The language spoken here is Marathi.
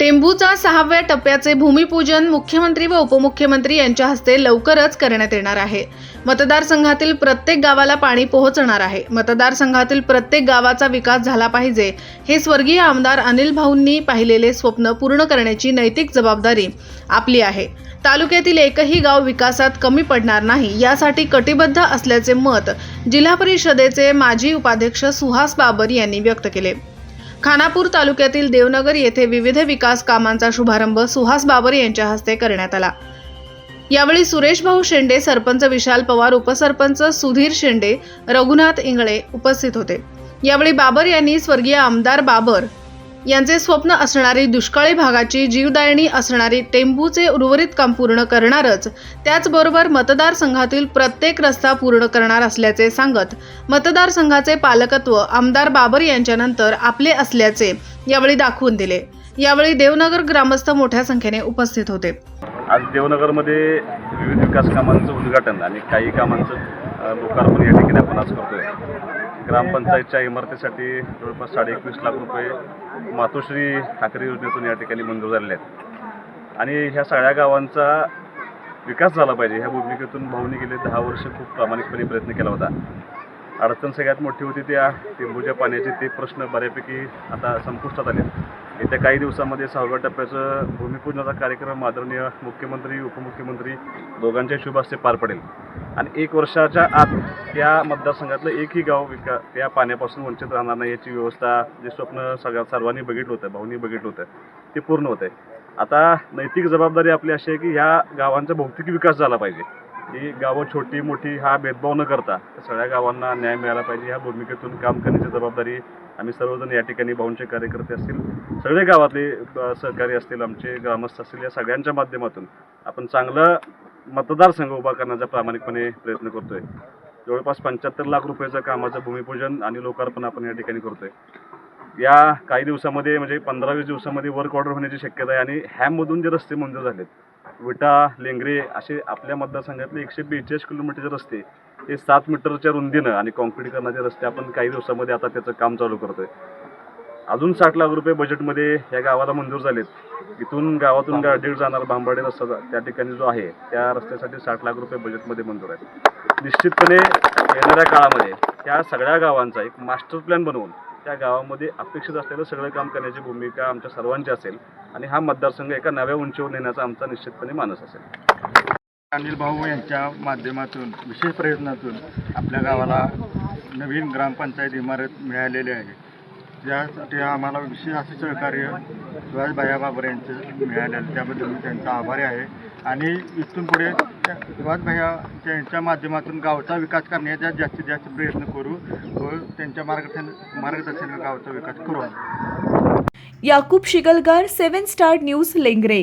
टेंभूचा सहाव्या टप्प्याचे भूमिपूजन मुख्यमंत्री व उपमुख्यमंत्री यांच्या हस्ते लवकरच करण्यात येणार आहे. मतदारसंघातील प्रत्येक गावाला पाणी पोहोचणार आहे. मतदारसंघातील प्रत्येक गावाचा विकास झाला पाहिजे हे स्वर्गीय आमदार अनिल भाऊंनी पाहिलेले स्वप्न पूर्ण करण्याची नैतिक जबाबदारी आपली आहे. तालुक्यातील एकही गाव विकासात कमी पडणार नाही यासाठी कटिबद्ध असल्याचे मत जिल्हा परिषदेचे माजी उपाध्यक्ष सुहास बाबर यांनी व्यक्त केले. खानापूर तालुक्यातील देवनगर येथे विविध विकास कामांचा शुभारंभ सुहास बाबर यांच्या हस्ते करण्यात आला. यावेळी सुरेश भाऊ शेंडे सरपंच विशाल पवार उपसरपंच सुधीर शेंडे रघुनाथ इंगळे उपस्थित होते. यावेळी बाबर यांनी स्वर्गीय आमदार बाबर यांचे स्वप्न असणारी दुष्काळी भागाची जीवदायिनी असणारी टेंबूचे उर्वरित काम पूर्ण करणारच त्याचबरोबर मतदारसंघातील प्रत्येक रस्ता पूर्ण करणार असल्याचे सांगत मतदारसंघाचे पालकत्व आमदार बाबर यांच्यानंतर आपले असल्याचे यावेळी दाखवून दिले. यावेळी देवनगर ग्रामस्थ मोठ्या संख्येने उपस्थित होते. आज देवनगरमध्ये विविध विकास कामांचं उद्घाटन आणि काही कामांचं लोकार्पण या ठिकाणी आपण आज करतोय. ग्रामपंचायतच्या इमारतीसाठी जवळपास साडे एकवीस लाख रुपये मातोश्री ठाकरे योजनेतून या ठिकाणी मंजूर झालेले आहेत. आणि ह्या सगळ्या गावांचा विकास झाला पाहिजे. ह्या भूमिकेतून भाऊनी गेले दहा वर्ष खूप प्रामाणिकपणे प्रयत्न केला होता. अडचण सगळ्यात मोठी होती त्या टिंबूच्या पाण्याचे ते प्रश्न बऱ्यापैकी आता संपुष्टात आले येत्या काही दिवसामध्ये सहाव्या टप्प्याचं भूमिपूजनाचा कार्यक्रम आदरणीय मुख्यमंत्री उपमुख्यमंत्री दोघांच्या शुभ हस्ते पार पडेल. आणि एक वर्षाच्या आत त्या मतदारसंघातलं एकही गाव विका त्या पाण्यापासून वंचित राहणार नाही याची व्यवस्था जे स्वप्न सगळ्या सर्वांनी बघितलं होतं भाऊनी बघितलं होतं ते पूर्ण होतं आहे आता नैतिक जबाबदारी आपली अशी आहे की ह्या गावांचा भौतिक विकास झाला पाहिजे. ही गावं छोटी मोठी हा भेदभाव न करता सगळ्या गावांना न्याय मिळाला पाहिजे. ह्या भूमिकेतून काम करण्याची जबाबदारी आम्ही सर्वजण या ठिकाणी भाऊंचे कार्यकर्ते असतील सगळे गावातले सहकारी असतील आमचे ग्रामस्थ असतील या सगळ्यांच्या माध्यमातून आपण चांगलं मतदारसंघ उभा करण्याचा प्रामाणिकपणे प्रयत्न करतोय. जवळपास पंच्याहत्तर लाख रुपयाचं कामाचं भूमिपूजन आणि लोकार्पण आपण या ठिकाणी करतोय. या काही दिवसामध्ये म्हणजे पंधरा वीस दिवसामध्ये वर्क ऑर्डर होण्याची शक्यता आहे आणि हॅममधून जे रस्ते मंजूर झालेत विटा लेंगरे असे आपल्या मतदारसंघातले एकशे बेचाळीस किलोमीटरचे रस्ते हे सात मीटरच्या रुंदीनं आणि कॉन्क्रीटीकरणाचे रस्ते आपण काही दिवसामध्ये आता त्याचं काम चालू करतोय. अजून साठ लाख रुपये बजेटमध्ये या गावाला मंजूर झालेत. इथून गावातून गाडी जाणार भांबाडे रस्ता त्या ठिकाणी जो आहे त्या रस्त्यासाठी साठ लाख रुपये बजेटमध्ये मंजूर आहे निश्चितपणे येणाऱ्या काळामध्ये त्या सगळ्या गावांचा एक मास्टर प्लॅन बनवून त्या गावामध्ये अपेक्षित असलेलं सगळं काम करण्याची भूमिका आमच्या सर्वांची असेल आणि हा मतदारसंघ एका नव्या उंचीवर नेण्याचा आमचा निश्चितपणे मानस असेल. अनिल भाऊ यांच्या माध्यमातून विशेष प्रयत्नातून आपल्या गावाला नवीन ग्रामपंचायत इमारत मिळालेली आहे. त्यासाठी आम्हाला विशेष असे सहकार्य सुभाष भाया बाबर यांचं मिळालेलं त्याबद्दल मी त्यांचा आभारी आहे. आणि इथून पुढे त्या सुभाष भाया यांच्या माध्यमातून गावचा विकास करण्याचा जास्तीत जास्त प्रयत्न करू व त्यांच्या मार्गदर्शन मार्गदर्शनाने गावचा विकास करू Yakub Shigalgar seven star news Lengre.